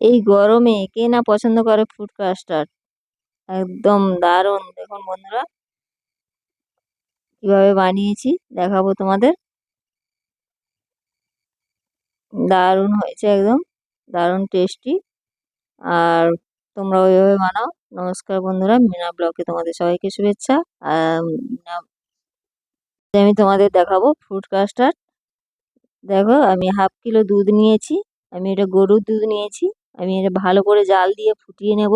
এই গরমে কে না পছন্দ করে ফ্রুট কাস্টার্ড একদম দারুণ। দেখুন বন্ধুরা, কীভাবে বানিয়েছি দেখাবো তোমাদের। দারুণ হয়েছে একদম, দারুণ টেস্টি আর তোমরা ওইভাবে বানাও। নমস্কার বন্ধুরা, মিনা ব্লকে তোমাদের সবাইকে শুভেচ্ছা। আমি তোমাদের দেখাবো ফ্রুট কাস্টার্ড দেখো, আমি হাফ কিলো দুধ নিয়েছি, আমি এটা গরুর দুধ নিয়েছি। আমি এটা ভালো করে জাল দিয়ে ফুটিয়ে নেব।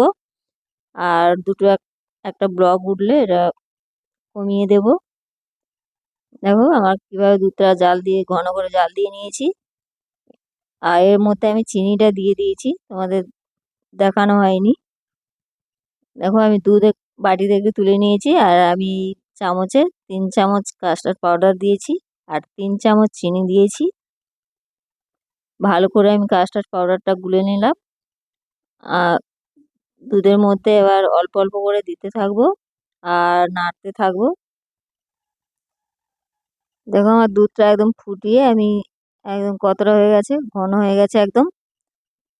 আর দুটো এক, একটা ব্লক উঠলে এটা কমিয়ে দেব। দেখো আমার কীভাবে দুধটা জাল দিয়ে, ঘন করে জাল দিয়ে নিয়েছি। আর এর মধ্যে আমি চিনিটা দিয়ে দিয়েছি, তোমাদের দেখানো হয়নি। দেখো আমি দুধ বাটি থেকে তুলে নিয়েছি আর আমি চামচে তিন চামচ কাস্টার্ড পাউডার দিয়েছি আর তিন চামচ চিনি দিয়েছি। ভালো করে আমি কাস্টার্ড পাউডারটা গুলে নিলাম। দুধের মধ্যে এবার অল্প অল্প করে দিতে থাকব আর নাড়তে থাকব। দেখো আমার দুধটা একদম ফুটিয়ে আমি একদম কতটা হয়ে গেছে, ঘন হয়ে গেছে একদম।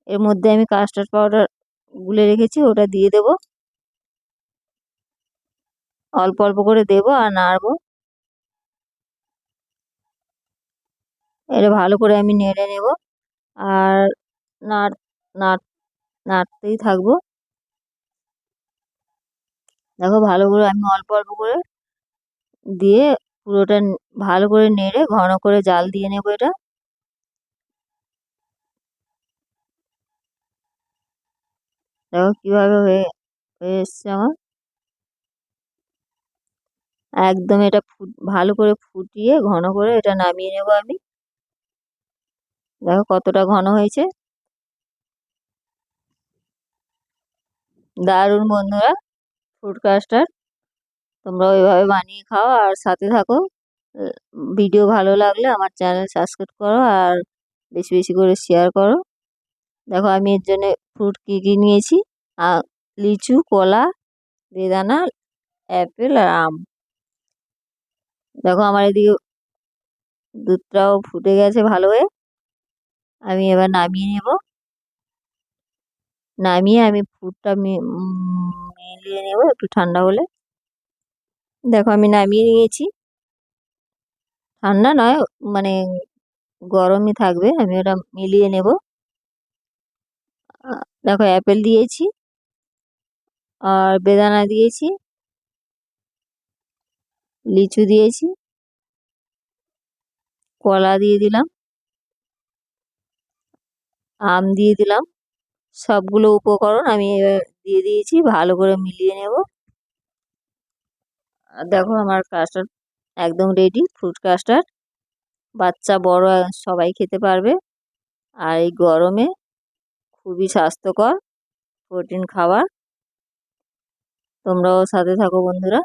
এর মধ্যে আমি কাস্টার্ড পাউডার গুলে রেখেছি, ওটা দিয়ে দেব। অল্প অল্প করে দেব আর নাড়বো। এটা ভালো করে আমি নেড়ে নেব। আর নাড় নাড় নাড়তেই থাকব। দেখো ভালো করে আমি অল্প অল্প করে দিয়ে পুরোটা ভালো করে নেড়ে ঘন করে জাল দিয়ে নেব এটা। দেখো কীভাবে হয়ে হয়ে এসছে আমার। একদম এটা ভালো করে ফুটিয়ে ঘন করে এটা নামিয়ে নেব আমি। দেখো কতটা ঘন হয়েছে। দারুণ বন্ধুরা ফ্রুট কাস্টার্ড তোমরা ওইভাবে বানিয়ে খাও আর সাথে থাকো। ভিডিও ভালো লাগলে আমার চ্যানেল সাবস্ক্রাইব করো আর বেশি বেশি করে শেয়ার করো। দেখো আমি এর জন্য ফ্রুট কী কী নিয়েছি? লিচু, কলা, বেদানা অ্যাপেল আর আম। দেখো আমার এদিকে দুধটাও ফুটে গেছে ভালো হয়ে। আমি এবার নামিয়ে নেব। নামিয়ে আমি ফুডটা মিলিয়ে নেব, একটু ঠান্ডা হলে। দেখো আমি নামিয়ে নিয়েছি। ঠান্ডা নয় মানে গরমই থাকবে, আমি ওটা মিলিয়ে নেব। দেখো অ্যাপেল দিয়েছি, আর বেদানা দিয়েছি, লিচু দিয়েছি, কলা দিয়ে দিলাম, আম দিয়ে দিলাম। সবগুলো উপকরণ আমি দিয়ে দিয়েছি, ভালো করে মিলিয়ে নেব। দেখো আমার কাস্টার্ড একদম রেডি ফ্রুট কাস্টার্ড বাচ্চা, বড়, সবাই খেতে পারবে। আর এই গরমে খুবই স্বাস্থ্যকর প্রোটিন খাবার। তোমরাও সাথে থাকো বন্ধুরা।